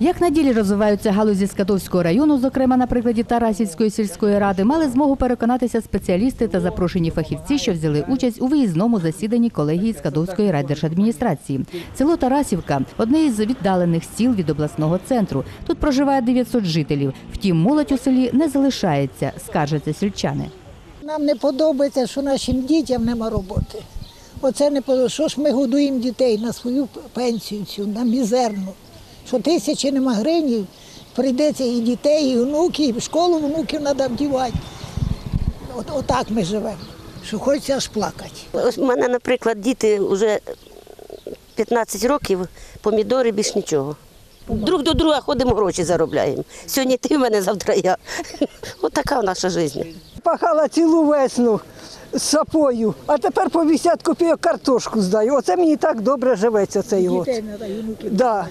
Як на ділі розвиваються галузі Скадовського району, зокрема на прикладі Тарасівської сільської ради, мали змогу переконатися спеціалісти та запрошені фахівці, що взяли участь у виїзному засіданні колегії Скадовської райдержадміністрації. Село Тарасівка одне із віддалених сіл від обласного центру. Тут проживає 900 жителів. Втім, молодь у селі не залишається, скаржаться сільчани. Нам не подобається, що нашим дітям нема роботи. Оце не подобається. Що ж ми годуємо дітей на свою пенсію, цю, на мізерну. Що тисячі нема гривень, прийдеться і дітей, і внуків, і в школу внуків треба вдівати. От, отак ми живемо, що хочеться аж плакати. Ось у мене, наприклад, діти вже 15 років, помідори більш нічого. Друг до друга ходимо, гроші заробляємо. Сьогодні ти в мене, завтра я. Отака наша життя. Пахала цілу весну з сапою, а тепер по 50 копійок картошку здаю. Оце мені так добре живеться цей год. Дітей треба, внуків. Да.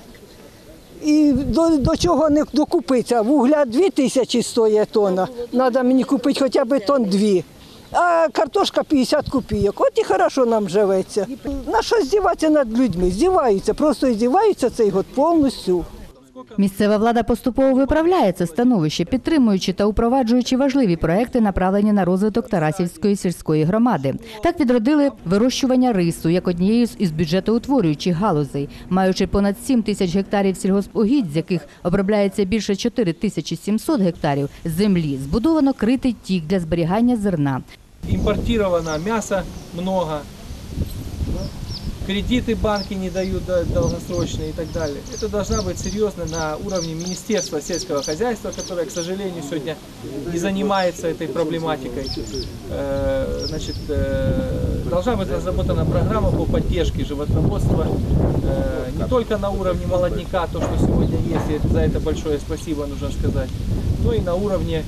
І до, до чого не докупиться. Вугля 2 тисячі стоїть тонна. Треба мені купити хоча б тонн дві. А картошка 50 копійок. От і хорошо нам живеться. На що здіватися над людьми? Здіваються, просто здіваються цей год повністю. Місцева влада поступово виправляє це становище, підтримуючи та упроваджуючи важливі проекти, направлені на розвиток Тарасівської сільської громади. Так відродили вирощування рису як однією із бюджетоутворюючих галузей, маючи понад 7 тисяч гектарів сільгоспугідь, з яких обробляється більше 4 тисячі 700 гектарів землі. Збудовано критий тік для зберігання зерна. импортировано мясо много, кредиты банки не дают до- долгосрочные и так далее. Это должна быть серьезно на уровне Министерства сельского хозяйства, которое, к сожалению, сегодня не занимается этой проблематикой. Э, Значит, э, должна быть разработана программа по поддержке животноводства э, не только на уровне молодняка, то, что сегодня есть, и за это большое спасибо нужно сказать, но и на уровне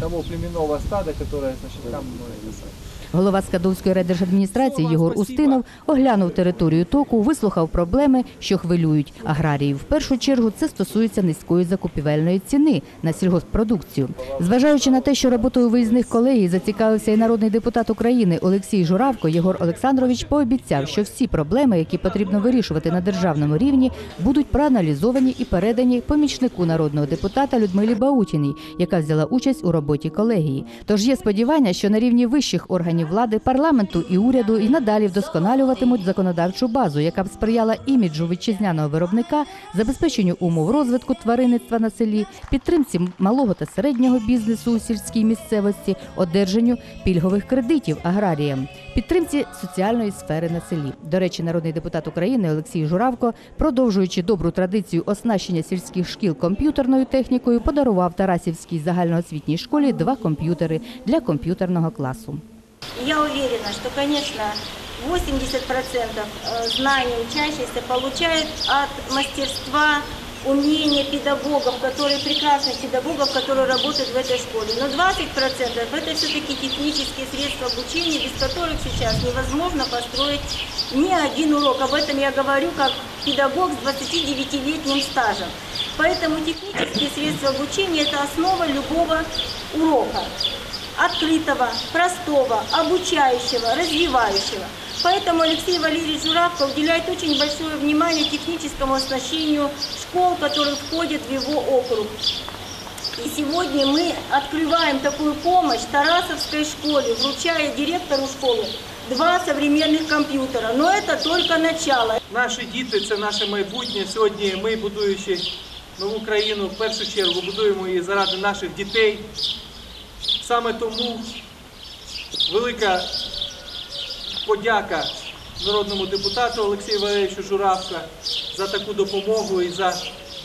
того племенного стада, которое, значит, там это. Голова Скадовської райдержадміністрації Єгор Устинов оглянув територію току, вислухав проблеми, що хвилюють аграріїв. В першу чергу це стосується низької закупівельної ціни на сільгосппродукцію. Зважаючи на те, що роботою виїзних колегій зацікавився і народний депутат України Олексій Журавко, Єгор Олександрович пообіцяв, що всі проблеми, які потрібно вирішувати на державному рівні, будуть проаналізовані і передані помічнику народного депутата Людмилі Баутіній, яка взяла участь у роботі колегії. Тож є сподівання, що на рівні вищих органів влади, парламенту і уряду і надалі вдосконалюватимуть законодавчу базу, яка б сприяла іміджу вітчизняного виробника, забезпеченню умов розвитку тваринництва на селі, підтримці малого та середнього бізнесу у сільській місцевості, одержанню пільгових кредитів аграріям, підтримці соціальної сфери на селі. До речі, народний депутат України Олексій Журавко, продовжуючи добру традицію оснащення сільських шкіл комп'ютерною технікою, подарував Тарасівській загальноосвітній школі два комп'ютери для комп'ютерного класу. Я уверена, что, конечно, 80% э, знаний учащихся получают от мастерства, умения педагогов, которые прекрасных педагогов, которые работают в этой школе. Но 20% это все-таки технические средства обучения, без которых сейчас невозможно построить ни один урок. Об этом я говорю как педагог с 29-летним стажем. Поэтому технические средства обучения – это основа любого урока открытого, простого, обучающего, развивающего. Поэтому Алексей Валерьевич Журавко уделяет очень большое внимание техническому оснащению школ, которые входят в его округ. И сегодня мы открываем такую помощь Тарасовской школе, вручая директору школы два современных компьютера. Но это только начало. Наші діти це наше майбутнє. Сьогодні ми, будуючи нову країну, в першу чергу будуємо її заради наших дітей. Саме тому велика подяка народному депутату Олексію Валерійовичу Журавка за таку допомогу і за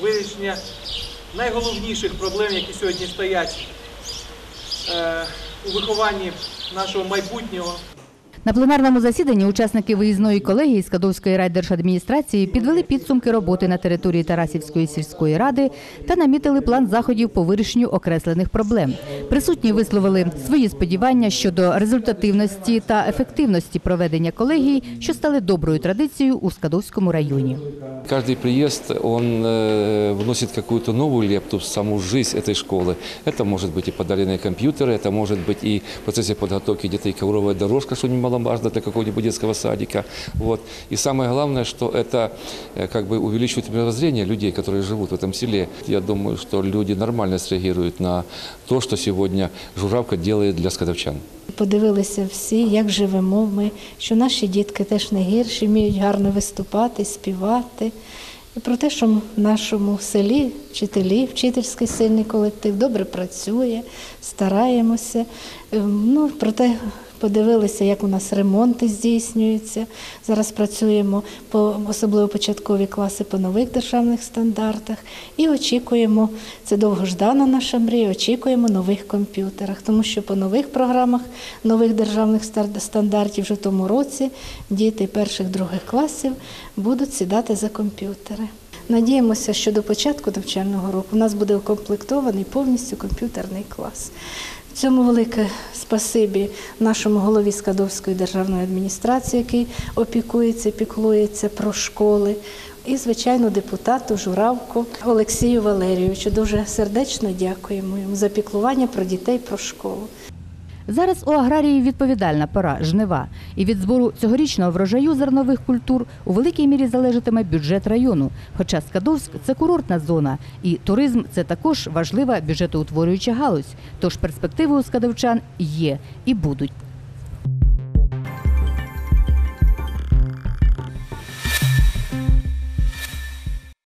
вирішення найголовніших проблем, які сьогодні стоять е, у вихованні нашого майбутнього. На пленарному засіданні учасники виїзної колегії Скадовської райдержадміністрації підвели підсумки роботи на території Тарасівської сільської ради та намітили план заходів по вирішенню окреслених проблем. Присутні висловили свої сподівання щодо результативності та ефективності проведення колегії, що стали доброю традицією у Скадовському районі. Каждый приезд, он э, вносит какую-то новую лепту в саму жизнь этой школы. Это может быть и подаренные компьютеры, это может быть и в процессе подготовки где-то и ковровая дорожка, что немаловажно. немаловажно для какого-нибудь детского садика. Вот. И самое главное, что это э, как бы увеличивает мировоззрение людей, которые живут в этом селе. Я думаю, что люди нормально среагируют на то, что сегодня Журавка делает для скадовчан. Подивилися всі, як живемо ми, що наші дітки теж не гірші, вміють гарно виступати, співати. І про те, що в нашому селі вчителі, вчительський сильний колектив добре працює, стараємося. Ем, Ну, про те подивилися, як у нас ремонти здійснюються. Зараз працюємо по особливо початкові класи по нових державних стандартах і очікуємо, це довгождана наша мрія, очікуємо нових комп'ютерах, тому що по нових програмах нових державних стандартів вже в тому році діти перших других класів будуть сідати за комп'ютери. Надіємося, що до початку навчального року у нас буде укомплектований повністю комп'ютерний клас. Цьому велике спасибі нашому голові Скадовської державної адміністрації, який опікується, піклується про школи. І, звичайно, депутату Журавку Олексію Валерійовичу. Дуже сердечно дякуємо йому за піклування про дітей, про школу. Зараз у аграрії відповідальна пора жнива, і від збору цьогорічного врожаю зернових культур у великій мірі залежатиме бюджет району. Хоча Скадовськ це курортна зона, і туризм це також важлива бюджетоутворююча галузь. Тож перспективи у скадовчан є і будуть.